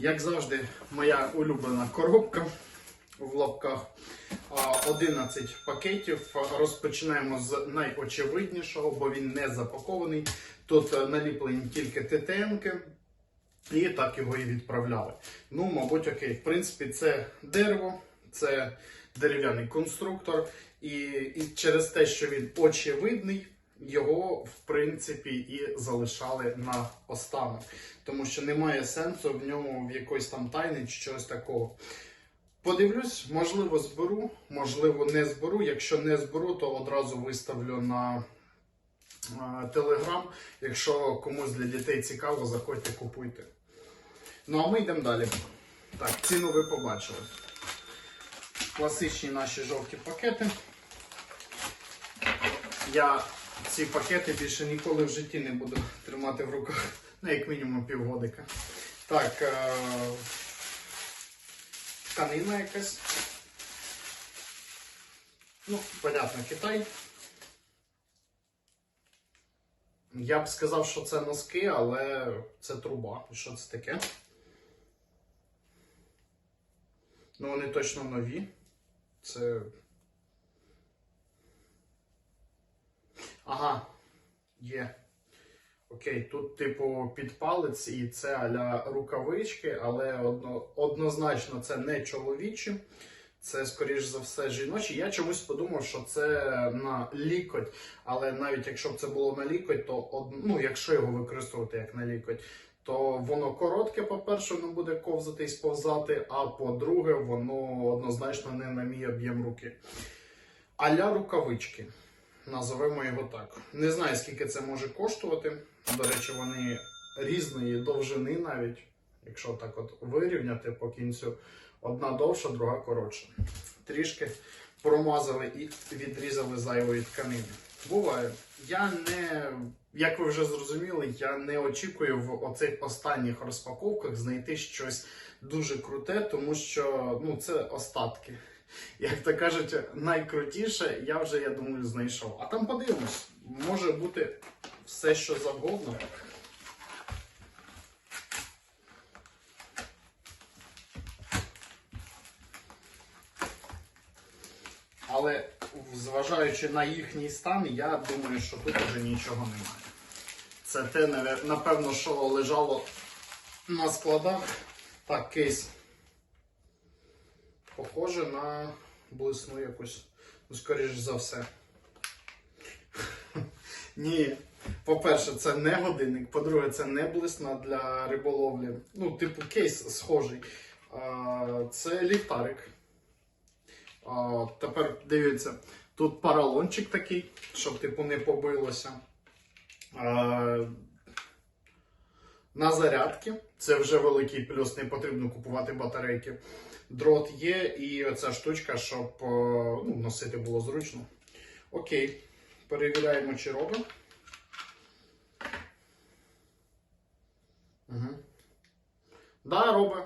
Як завжди, моя улюблена коробка в лапках. 11 пакетів. Розпочинаємо з найочевиднішого, бо він не запакований. Тут е, наліплені тільки ТТНки. І так його і відправляли. Ну, мабуть, окей. В принципі, це дерево, це дерев'яний конструктор, і, і через те, що він очевидний, його в принципі і залишали на останок. Тому що немає сенсу в ньому в якоїсь там тайни чи чогось такого. Подивлюсь, можливо, зберу, можливо, не зберу. Якщо не зберу, то одразу виставлю на Телеграм. Якщо комусь для дітей цікаво, заходьте, купуйте. Ну а ми йдемо далі. Так, ціну ви побачили. Класичні наші жовті пакети. Я ці пакети більше ніколи в житті не буду тримати в руках, ну, як мінімум півгодика. Так, е- тканина якась. Ну, понятно, Китай. Я б сказав, що це носки, але це труба. Що це таке? Ну, вони точно нові. Це. Ага, є. Окей, тут, типу, під палець і це аля рукавички, але одно, однозначно це не чоловічі. Це, скоріш за все, жіночі. Я чомусь подумав, що це на лікоть. Але навіть якщо б це було на лікоть, то од... ну, якщо його використовувати як на лікоть, то воно коротке, по-перше, воно буде ковзати і сповзати, а по-друге, воно однозначно не на мій об'єм руки. Аля рукавички. Назовемо його так. Не знаю, скільки це може коштувати. До речі, вони різної довжини навіть, якщо так от вирівняти по кінцю. Одна довша, друга коротша. Трішки промазали і відрізали зайвої тканини. Буває. Я не, як ви вже зрозуміли, я не очікую в оцих останніх розпаковках знайти щось дуже круте, тому що ну, це остатки. Як то кажуть, найкрутіше я вже, я думаю, знайшов. А там подивимось, може бути все, що завгодно. Але зважаючи на їхній стан, я думаю, що тут вже нічого немає. Це те, напевно, що лежало на складах. Так, кейс. Похоже на блесну якусь. Ну, скоріш за все. Ні. По-перше, це не годинник. По-друге, це не блисна для риболовлі. Ну, типу, кейс схожий. Це ліхтарик. Тепер дивіться, тут паралончик такий, щоб типу не побилося. На зарядки. Це вже великий плюс, не потрібно купувати батарейки. Дрот є, і оця штучка, щоб е, ну, носити було зручно. Окей. Перевіряємо, чи робить. Угу. Да, робить.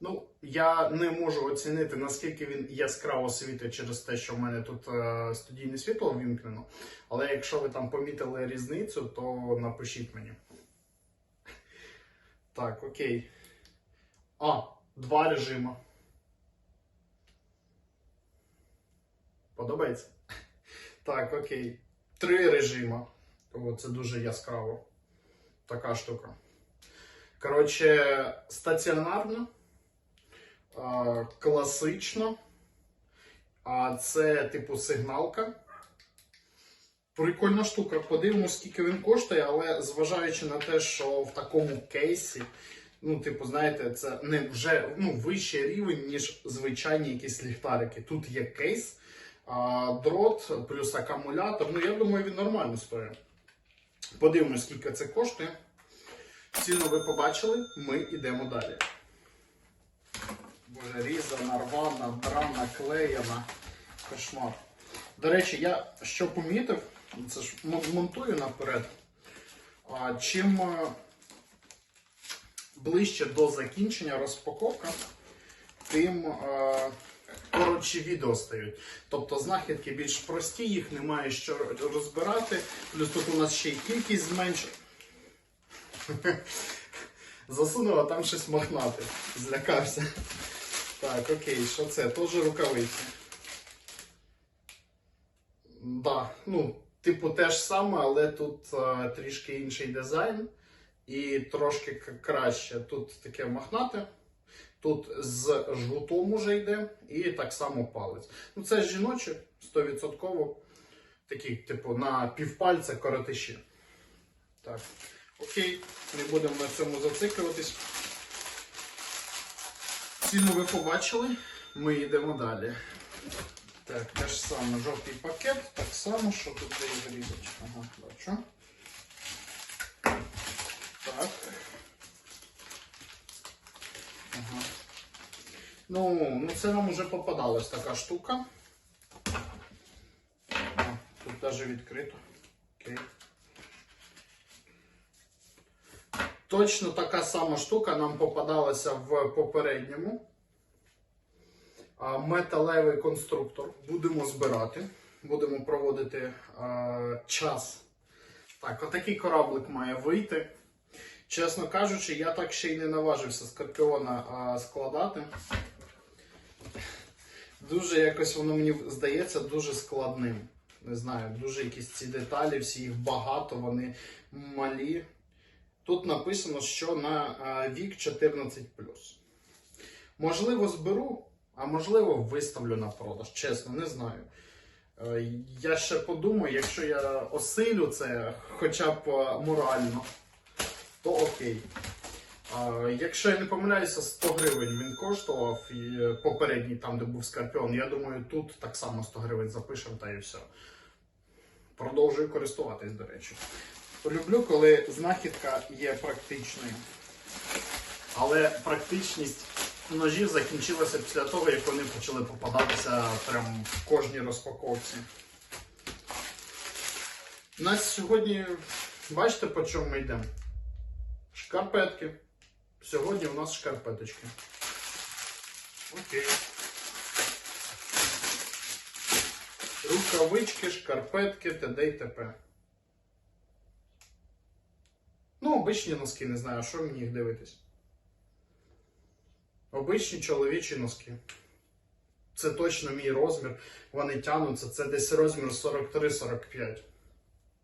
Ну, я не можу оцінити, наскільки він яскраво світить через те, що в мене тут е, студійне світло ввімкнено. Але якщо ви там помітили різницю, то напишіть мені. Так, окей. А, два режими. Подобається? Так, окей. Три режима. О, це дуже яскраво. Така штука. Коротше, стаціонарно, класично. А це, типу, сигналка. Прикольна штука. Подивимось, скільки він коштує, але зважаючи на те, що в такому кейсі, ну, типу, знаєте, це не вже ну, вищий рівень, ніж звичайні якісь ліхтарики. Тут є кейс, а, дрот, плюс акумулятор. Ну, я думаю, він нормально стоїть. Подивимось, скільки це коштує. Ціну ви побачили, ми йдемо далі. Боже, різана, рвана, брана, клеєна. Кошмар. До речі, я що помітив, це ж монтую наперед. А, чим е, ближче до закінчення розпаковка, тим е, коротші відео стають. Тобто знахідки більш прості, їх немає що розбирати. Плюс тут у нас ще й кількість зменшує. Засунув, а там щось мохнати. Злякався. Так, окей, що це? Теж рукавиці. Да, ну, типу, те ж саме, але тут е, трішки інший дизайн. І трошки краще. Тут таке мохнате. Тут з жгутом уже йде, і так само палець. Ну, це жіночі, 100%. Такі, типу, на півпальця коротиші. Так. Окей, не будемо на цьому зациклюватись. Ціну ви побачили, ми йдемо далі. Так, те ж саме жовтий пакет, так само, що тут його різать. Ага, бачу. Так. Ага. Ну, ну це нам вже попадалась така штука. А, тут навіть відкрито. Окей. Точно така сама штука нам попадалася в попередньому. Металевий конструктор. Будемо збирати. Будемо проводити а, час. Так, отакий кораблик має вийти. Чесно кажучи, я так ще й не наважився скорпіона а, складати. Дуже якось воно мені здається дуже складним. Не знаю, дуже якісь ці деталі, всі їх багато, вони малі. Тут написано, що на вік 14. Можливо, зберу, а можливо, виставлю на продаж. Чесно, не знаю. Е, Я ще подумаю, якщо я осилю це хоча б е, морально, то окей. Якщо я не помиляюся, 100 гривень він коштував і е, попередній там, де був скорпіон. Я думаю, тут так само 100 гривень запишемо та і все. Продовжую користуватись, до речі. Люблю, коли знахідка є практичною. Але практичність ножів закінчилася після того, як вони почали попадатися прям в кожній розпаковці. У нас сьогодні, бачите, по чому ми йдемо? Шкарпетки. Сьогодні у нас шкарпеточки. Окей. Рукавички, шкарпетки, т.д. і т.п. Ну, обичні носки, не знаю, що мені їх дивитись. Обичні чоловічі носки. Це точно мій розмір. Вони тягнуться. Це десь розмір 43-45.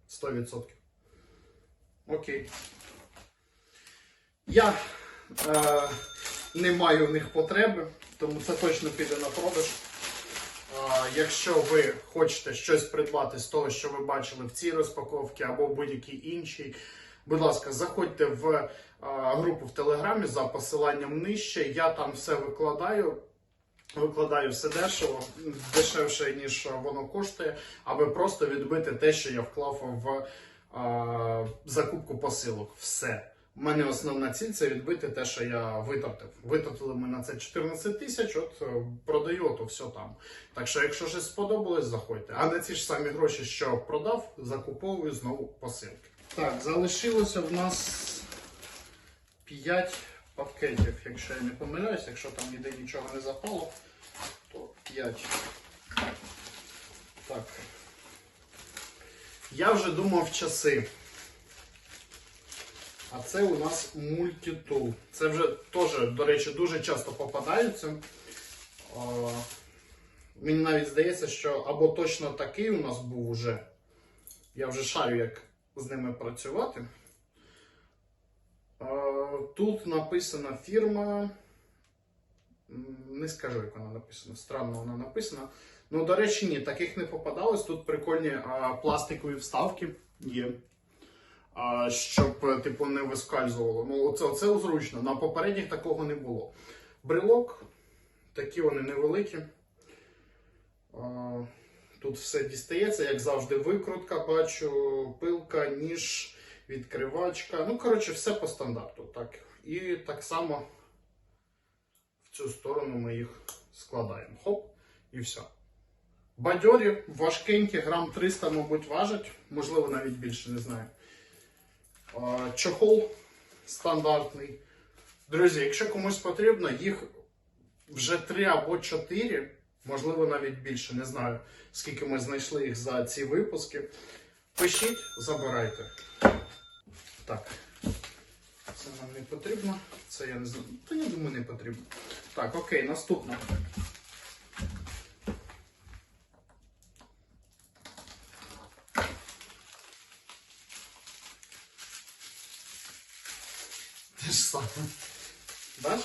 100%. Окей. Я е, не маю в них потреби, тому це точно піде на продаж. А, Якщо ви хочете щось придбати з того, що ви бачили в цій розпаковці або будь-якій іншій, будь ласка, заходьте в групу в Телеграмі за посиланням нижче. Я там все викладаю. Викладаю все дешево, дешевше, ніж воно коштує, аби просто відбити те, що я вклав в а, закупку посилок. Все. У мене основна ціль це відбити те, що я витратив. Витратили ми на це 14 тисяч, от е, продаю, то все там. Так що, якщо щось сподобалось, заходьте. А на ці ж самі гроші, що продав, закуповую знову посилки. Так, залишилося в нас 5 пакетів, якщо я не помиляюсь, якщо там ніде нічого не запало, то 5. Так. Я вже думав часи. А це у нас мультитул. Це вже теж, до речі, дуже часто попадаються. Мені навіть здається, що або точно такий у нас був уже. Я вже шарю, як з ними працювати. Тут написана фірма. Не скажу, як вона написана. Странно вона написана. Ну, до речі, ні, таких не попадалось. Тут прикольні а, пластикові вставки є а, щоб типу не вискальзувало. Ну, оце, оце зручно. На попередніх такого не було. Брелок, такі вони невеликі. А, тут все дістається, як завжди, викрутка, бачу, пилка, ніж, відкривачка. Ну, коротше, все по стандарту. Так. І так само в цю сторону ми їх складаємо. Хоп, і все. Бадьорі, важкенькі, грам 300, мабуть, важать, можливо, навіть більше, не знаю. Чохол стандартний. Друзі, якщо комусь потрібно, їх вже 3 або 4, можливо, навіть більше, не знаю, скільки ми знайшли їх за ці випуски. Пишіть, забирайте. Так. Це нам не потрібно. Це я не знаю. Та я думаю, не потрібно. Так, окей, наступне. Те ж саме. Бач?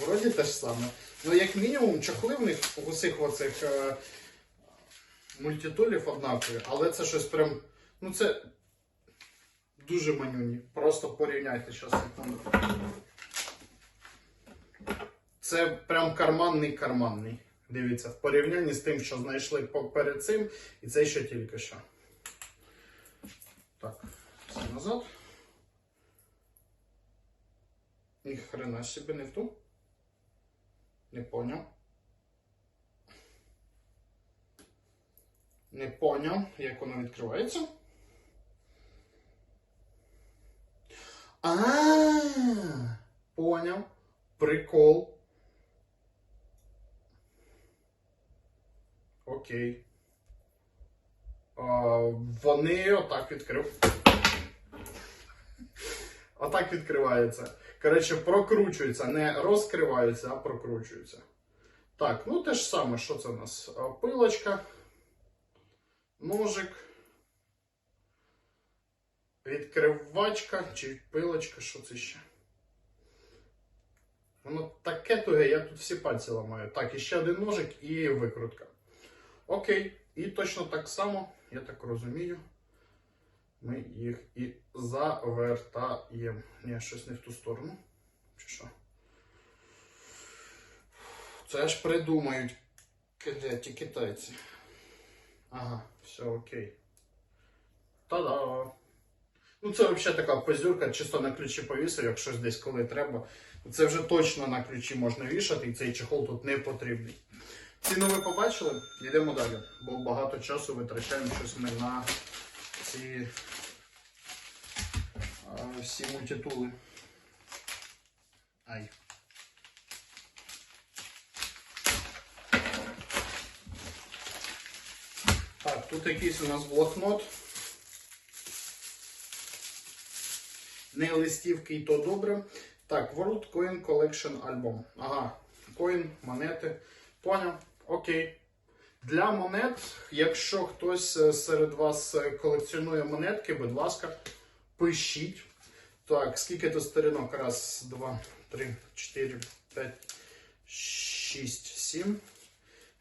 Вроді те ж саме. Ну, як мінімум, чохли в них усіх оцих е, мультитулів однакові, але це щось прям. Ну це дуже манюні. Просто порівняйте зараз. Це прям карманний карманний. Дивіться, в порівнянні з тим, що знайшли перед цим, і це ще тільки що. Так, все назад. Ні хрена собі не в ту. Не поняв. Не поняв, як воно відкривається. А, поняв. Прикол. Окей. А, вони отак відкрив. Отак відкривається. Коротше, прокручується. Не розкривається, а прокручується. Так, ну те ж саме, що це у нас? Пилочка, ножик, відкривачка чи пилочка, що це ще? Воно таке туге, я тут всі пальці ламаю. Так, і ще один ножик і викрутка. Окей. І точно так само, я так розумію, ми їх і завертаємо. Ні, щось не в ту сторону. Чи що? Це аж придумають кляті китайці. Ага, все окей. Та-да! Ну, це взагалі така позюрка, чисто на ключі повісив, якщо десь коли треба. Це вже точно на ключі можна вішати, і цей чехол тут не потрібний. Ціну ви побачили? Йдемо далі, бо багато часу витрачаємо щось ми на ці всі мультитули. Ай. Так, тут якийсь у нас блокнот. Не листівки і то добре. Так, World Coin Collection Album. Ага, коін, монети. Поняв? Окей. Для монет, якщо хтось е, серед вас е, колекціонує монетки, будь ласка, пишіть. Так, скільки тут сторінок? Раз, два, три, чотири, п'ять, шість, сім,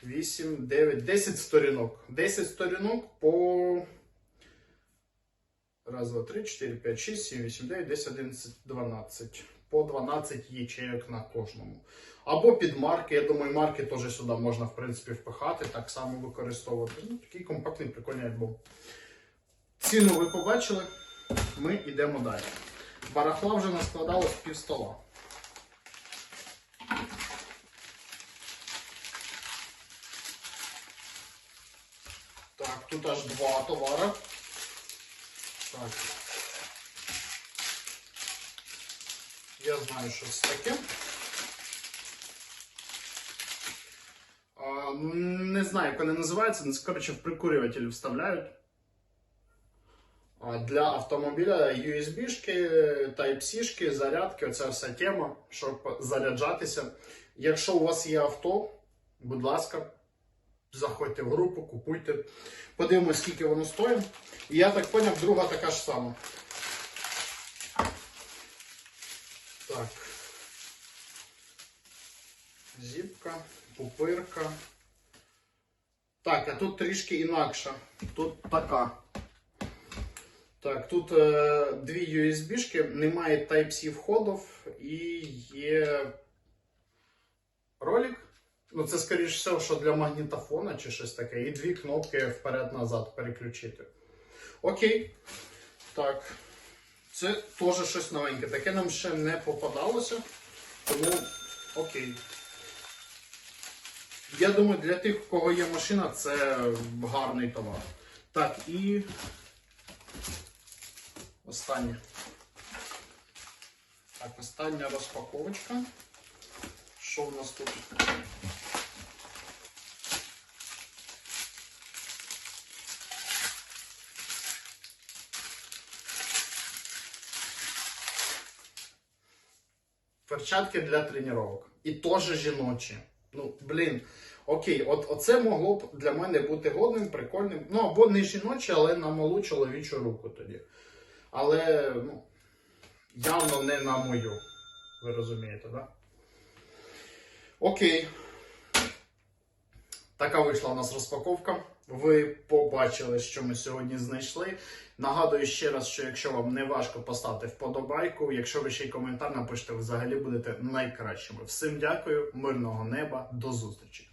вісім, дев'ять, десять сторінок. Десять сторінок по. Раз, два, три, чотири, п'ять, шість, сім, вісім, дев'ять, десять, одинадцять, дванадцять. По 12 ячеек на кожному. Або під марки. Я думаю, марки теж сюди можна, в принципі, впихати, так само використовувати. Ну, такий компактний, прикольний альбом. Ціну ви побачили. Ми йдемо далі. Барахла вже наскладалось пів стола. Так, тут аж два товари. Так. Я знаю, що це таке. А, ну, не знаю, як вони називаються, але коротше в прикурюватель вставляють. Для автомобіля USB-шки, Type-C, зарядки, оця вся тема, щоб заряджатися. Якщо у вас є авто, будь ласка, заходьте в групу, купуйте. Подивимось, скільки воно стоїть. І я так зрозумів, друга така ж сама. Так. Зіпка, пупирка. Так, а тут трішки інакша. Тут така. Так, тут е, дві USB-шки, немає Type-C входів і є ролик. Ну, це, скоріш все, що для магнітофона чи щось таке. І дві кнопки вперед-назад переключити. Окей. Так. Це теж щось новеньке. Таке нам ще не попадалося. Тому окей. Я думаю, для тих, у кого є машина, це гарний товар. Так, і останнє. Так, остання розпаковочка. Що в нас тут? Перчатки для тренувань. І теж жіночі. Ну, блін. Окей, от оце могло б для мене бути годним, прикольним. Ну, або не жіночі, але на малу чоловічу руку тоді. Але, ну, явно не на мою. Ви розумієте, так? Да? Окей. Така вийшла у нас розпаковка. Ви побачили, що ми сьогодні знайшли. Нагадую ще раз, що якщо вам не важко поставити вподобайку, якщо ви ще й коментар напишете, взагалі будете найкращими. Всім дякую, мирного неба, до зустрічі!